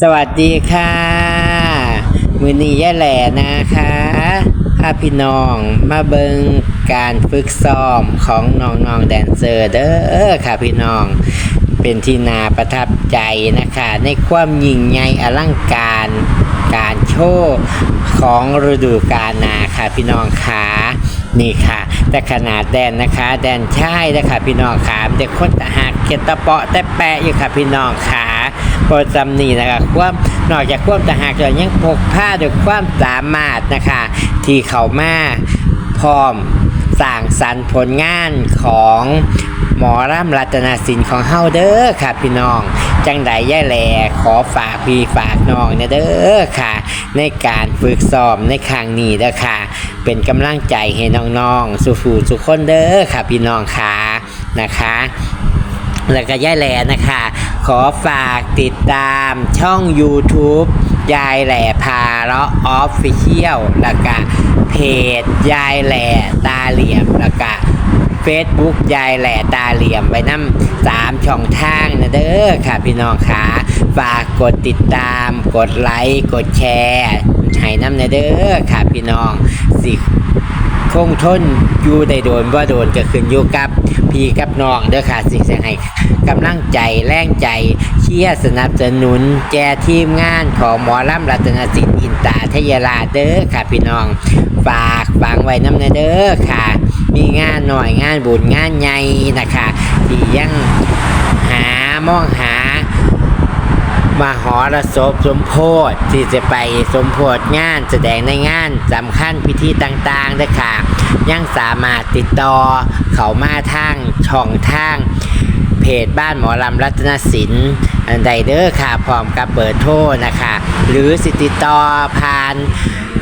สวัสดีค่ะมือนี้ย่แหล่นะคะพาพี่น้องมาเบิงการฝึกซ้อมของน้องๆแดนเซอร์เด้อค่ะพี่น้องเป็นที่นาประทับใจนะคะ ในความยิ่งใหญ่อลังการการโชว์ของฤดูกาลนาค่ะพี่น้องขานี่ค่ะ แต่ขนาดแดนนะคะ แดนใช่นะคะพี่น้องขาเด็กคนตะหักเกตตะเปาะแต่แปะอยู่ค่ะพี่น้องขา โปรดจำนี่นะคะความนอกจากความตะหักแล้วยังพกผ้าด้วยความสามารถนะคะ ที่เขามาพร้อมสร้างสรรค์ผลงานของหมอร่ำรัตนศิลป์ของเฮาเด้อค่ะพี่น้อง จังใดย่าแหลขอฝากพี่ฝากน้องเนี่ยเด้อค่ะ ในการฝึกซ้อมในครั้งนี้เด้อค่ะ เป็นกำลังใจให้น้องๆสู้ๆทุคนเด้อค่ะพี่น้องค่ะนะคะ แล้วก็ย่ายแหล่นะคะ ขอฝากติดตามช่อง YouTube ยายแหล่พาเลาะออฟฟิเชียลแล้วก็เพจยายแหล่ตาเหลี่ยมแล้วก็ Facebook ยายแหล่ตาเหลี่ยมไว้น้ำสามช่องทางนะเด้อค่ะพี่น้องค่ะ ฝากกดติดตาม กดไลค์ กดแชร์ ให้น้ำนะเด้อค่ะพี่น้องสิคงทนอยู่ได้โดนว่าโดนก็ขึ้นอยู่กับพี่กับน้องเด้อค่ะสิ่งที่ให้กำลังใจแรงใจเชียร์สนับสนุนแจทีมงานของหมอลำรัตนศิลป์อินตาทยราเด้อค่ะพี่น้อง ฝากฟังไว้น้ำเนเด้อค่ะ มีงานหน่อยงานบุญงานใหญ่นะคะที่ยังหามองหา มหรสพสมโพธิที่จะไปสมโพธิงานแสดงในงานสำคัญพิธีต่างๆด้วยค่ะ ยังสามารถติดต่อเขามาทางช่องทางเพจบ้านหมอลำรัตนศิลป์อันใดเด้อค่ะพร้อมกับเบอร์โทรนะคะ หรือสิติดต่อผ่าน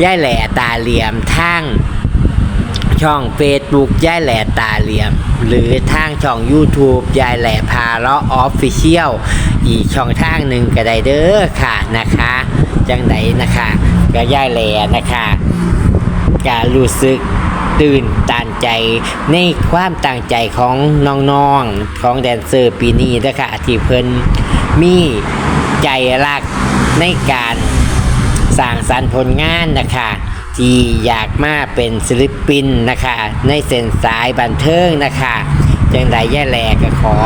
ย่ายแหล่ตาเหลี่ยมทาง ช่องเฟซบุ๊กยายแหล่ตาเหลี่ยม หรือทางช่อง YouTube ยายแหล่พาเลาะออฟฟิเชียลอีกช่องทางหนึ่งก็ได้เด้อค่ะนะคะจังไดนะคะก็ยายแหล่นะคะการรู้สึกตื่นตันใจในความตั้งใจของน้องๆของแดนเซอร์ปีนี้นะคะที่เพิ่นมีใจรักในการสร้างสรรค์ผลงานนะคะ ที่อยากมาเป็นศิลปินนะคะ ในเส้นสายบันเทิงนะคะจังใดแย่แหลกก็ขอ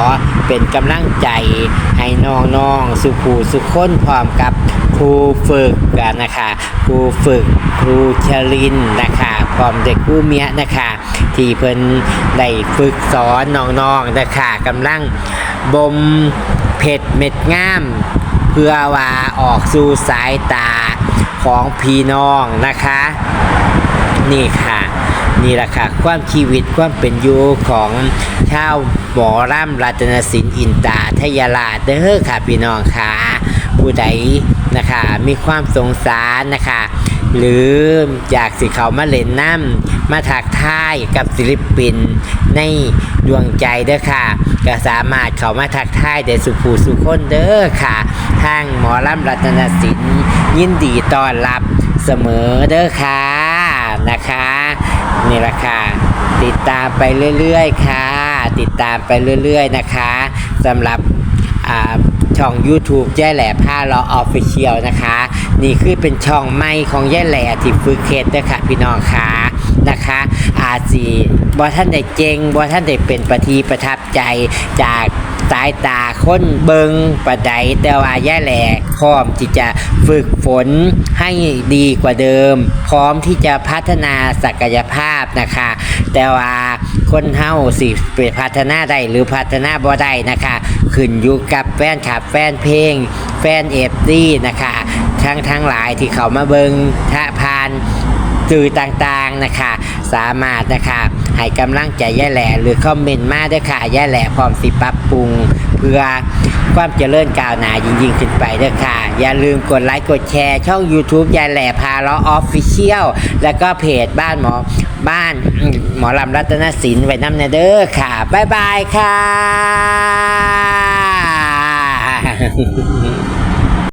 เป็นกำลังใจให้น้องๆสุขูสุขคนพร้อมกับครูฝึกกันนะคะครูฝึกครูชลินนะคะพร้อมเด็กกู้เมียนะคะ ที่เพิ่นได้ฝึกสอนน้องๆนะคะกำลังบ่มเพชรเม็ดงาม เพื่อว่าออกสู่สายตา ของพี่น้องนะคะ นี่ค่ะ นี่แหละค่ะ ความชีวิตความเป็นอยู่ของชาวหมอร่ำรัตนศิลป์อินตาทยาลาเด้อค่ะพี่น้องค่ะ ผู้ใดนะคะ มีความสงสารนะคะ หรืออยากสิเขามาเล่นน้ำมาถักทายกับศิลปินในดวงใจเด้อค่ะ ก็สามารถเขามาทักทายได้สุภูสุคนเด้อค่ะ ทางหมอลำรัตนศิลป์ยินดีต้อนรับเสมอเด้อค่ะนะคะนี่แหละค่ะติดตามไปเรื่อยๆค่ะ ติดตามไปเรื่อยๆนะคะสำหรับอ่า ช่อง YouTube ย่แหล่ผ้าล้อออฟฟิเชียลนะคะ นี่คือเป็นช่องใหม่ของแย่แหล่ที่ฝึกเคสด้วยค่ะพี่น้องค่ะนะคะอาจีบอท่านได้เจงบอท่านได้เป็นประทีประทับใจจากสายตาคนเบิงประใดแต่ว่าแย่แหล่พร้อมที่จะฝึกฝนให้ดีกว่าเดิม พร้อมที่จะพัฒนาศักยภาพนะคะ แต่ว่า คนเฮาสิไปพัฒนาได้หรือพัฒนาบ่ได้นะคะ ขึ้นอยู่กับแฟนคลับแฟนเพลง แฟนเอฟซีนะคะทั้งทั้งหลายที่เขามาเบิงทะพานสื่อต่างๆนะคะ สามารถนะคะให้กำลังใจแย่แหล่หรือคอมเมนต์มาด้วยค่ะแย่แหล่พร้อมสิปรับปรุงเพื่อ ความเจริญก้าวหน้ายิ่งๆขึ้นไปเด้อค่ะ อย่าลืมกดไลค์กดแชร์ช่อง YouTube ยายแหล่พาล้อออฟฟิเชียลแล้วก็เพจบ้านหมอบ้านหมอลำรัตนศิลป์ไว้น้ำเนเด้อค่ะ บ๊ายบายค่ะ